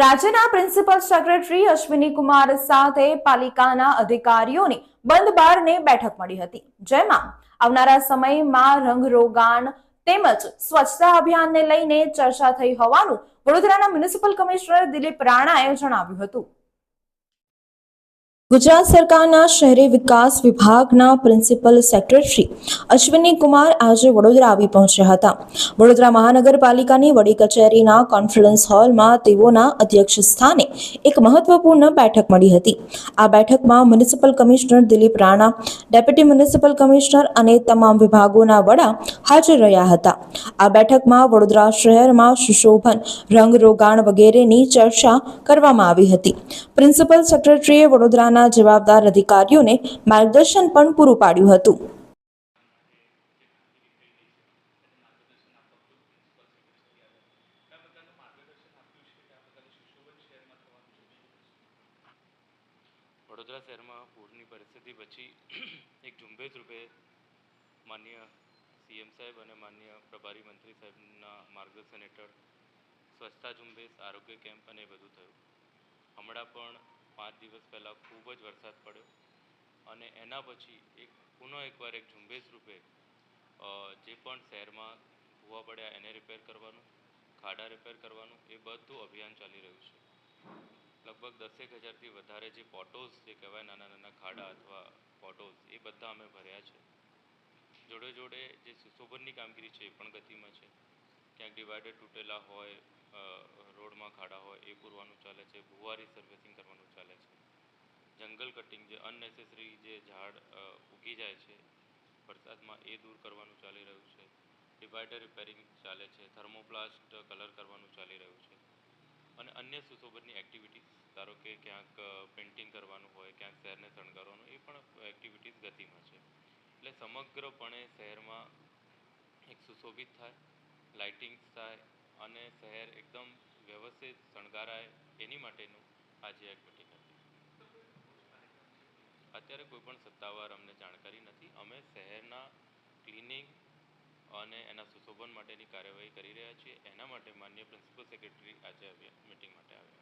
રાજ્યના principal secretary Ashwini Kumar સાથે પાલિકાના અધિકારીઓની બંધ બારને બેઠક મળી હતી, જેમાં આવનારા સમયમાં રંગરોગાન તેમજ સ્વચ્છતા અભિયાનને લઈને ચર્ચા થઈ હોવાનું વડોદરાના મ્યુનિસિપલ કમિશનર દિલીપ રાણાએ જણાવ્યું હતું. ગુજરાત સરકારના શહેરી વિકાસ વિભાગના પ્રિન્સિપલ સેક્રેટરી અશ્વિની કુમાર આજે વડોદરા આવી પહોંચ્યા હતા. વડોદરા મહાનગરપાલિકાની વડી કચેરીના કોન્ફરન્સ હોલમાં તેઓના અધ્યક્ષ સ્થાને એક મહત્વપૂર્ણ બેઠક મળી હતી. આ બેઠકમાં municipal commissioner Dilip Rana, deputy municipal commissioner અને તમામ વિભાગોના વડા હાજર રહ્યા હતા. આ બેઠકમાં વડોદરા શહેરમાં સુશોભન, રંગરોગાણ વગેરેની ચર્ચા કરવામાં આવી હતી. પ્રિન્સિપલ સેક્રેટરીએ વડોદરાના જવાબદાર અધિકારીઓને માર્ગદર્શન પણ પૂરું પાડ્યું હતું. વડોદરા શહેરમાં પૂરની પરિસ્થિતિ પછી એક ઝુંબેશ રૂપે માન્ય સીએમ સાહેબ અને માન્ય પ્રભારી મંત્રી સાહેબના માર્ગદર્શન હેઠળ સ્વચ્છતા ઝુંબેશ, આરોગ્ય કેમ્પ અને બધું થયું. હમણાં પણ પાંચ દિવસ પહેલાં ખૂબ જ વરસાદ પડ્યો અને એના પછી એક પુનઃ એકવાર એક ઝુંબેશ રૂપે જે પણ શહેરમાં ભૂવા પડ્યા એને રિપેર કરવાનું, ખાડા રિપેર કરવાનું, એ બધું અભિયાન ચાલી રહ્યું છે. લગભગ દસેક હજારથી વધારે જે પોટોઝ જે કહેવાય નાના નાના ખાડા અથવા પોટોઝ એ બધા અમે ભર્યા છે. જોડે જોડે જે સુશોભનની કામગીરી છે એ પણ ગતિમાં છે. ક્યાંક ડિવાઈડર તૂટેલા હોય રોડમાં ખાડા હોય, એ પૂરવાનું ચાલે છે, ભૂવારી સર્વિસિંગ કરવાનું ચાલે છે. જંગલ કટિંગ જે અનનેસેસરી જે ઝાડ ઉગી જાય છે, વરસાદમાં એ દૂર કરવાનું ચાલી રહ્યું છે. ડિવાઈડર રિપેરિંગ ચાલે છે થર્મોપ્લાસ્ટ કલર કરવાનું ચાલી રહ્યું છે. અને અન્ય સુશોભનની એક્ટિવિટીઝ ધારો કે ક્યાંક પેઇન્ટિંગ કરવાનું હોય, ક્યાંક શહેરને શણગારવાનું, એ પણ એક્ટિવિટીઝ ગતિમાં છે. એટલે સમગ્રપણે શહેરમાં એક સુશોભિત થાય લાઇટિંગ્સ થાય અને શહેર એકદમ વ્યવસ્થિત શણગારાય એની માટેનું આજે એક મિટિંગ હતી. અત્યારે કોઈપણ સત્તાવાર અમને જાણકારી નથી. અમે શહેરના ક્લિનિંગ અને એના સુશોભન માટેની કાર્યવાહી કરી રહ્યા છીએ. એના માટે માન્ય પ્રિન્સિપલ સેક્રેટરી આજે આવ્યા મિટિંગ માટે આવ્યા.